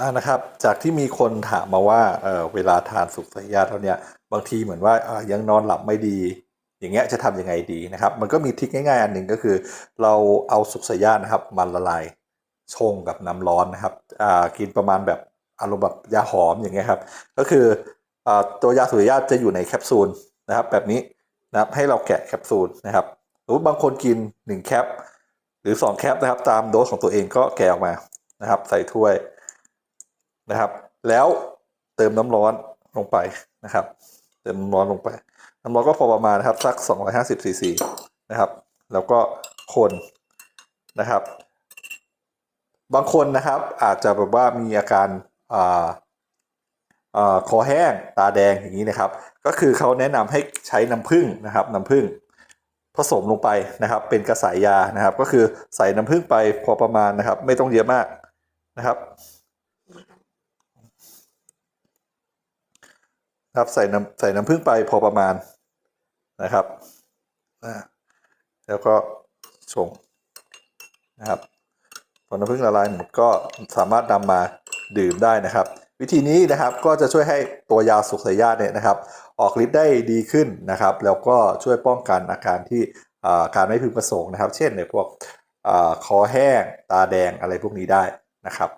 อ่านะครับ จากที่มีคนถามมาว่าเออเวลาทานสุกสยาเท่าเนี้ยบางทีเหมือนว่าอ่ายังนอนหลับไม่ดี อย่างเงี้ยจะทำยังไงดีนะครับ มันก็มีทิคง่ายๆ อันหนึ่งก็คือ เราเอาสุกสยานะครับมันละลายชงกับน้ำร้อนนะครับอ่ากินประมาณแบบอารมณ์แบบยาหอมอย่างเงี้ยครับ ก็คืออ่าตัวยาสุกสยาจะอยู่ในแคปซูลนะครับ แบบนี้นะครับให้เราแกะแคปซูลนะครับหรือบางคนกิน 1 แคป หรือ 2 แคปนะครับ ตามโดสของตัวเองก็แกะออกมานะครับ ใส่ถ้วย นะครับ แล้วเติมน้ำร้อนลงไปนะครับ เติมน้ำร้อนลงไป น้ำร้อนก็พอประมาณนะครับสัก 250ซีซีนะครับ แล้วก็คนนะครับ บางคนนะครับอาจจะแบบว่ามีอาการอ่าอ่าคอแห้งตาแดงอย่างนี้นะครับ ก็คือเขาแนะนำให้ใช้น้ำผึ้งนะครับ น้ำผึ้งผสมลงไปนะครับ เป็นกระสายยานะครับ ก็คือใส่น้ำผึ้งไปพอประมาณนะครับ ไม่ต้องเยอะมากนะครับ ครับใส่น้ำใส่น้ำผึ้งไปพอประมาณนะครับแล้วก็ชงนะครับพอน้ำผึ้งละลายหมดก็สามารถนำมาดื่มได้นะครับ วิธีนี้นะครับก็จะช่วยให้ตัวยาสุกใสยาเนี่ยนะครับ ออกฤทธิ์ได้ดีขึ้นนะครับ แล้วก็ช่วยป้องกันอาการที่าการไม่พึงประสงค์นะครับ เช่นในพวกอคอแห้งตาแดงอะไรพวกนี้ได้นะครับ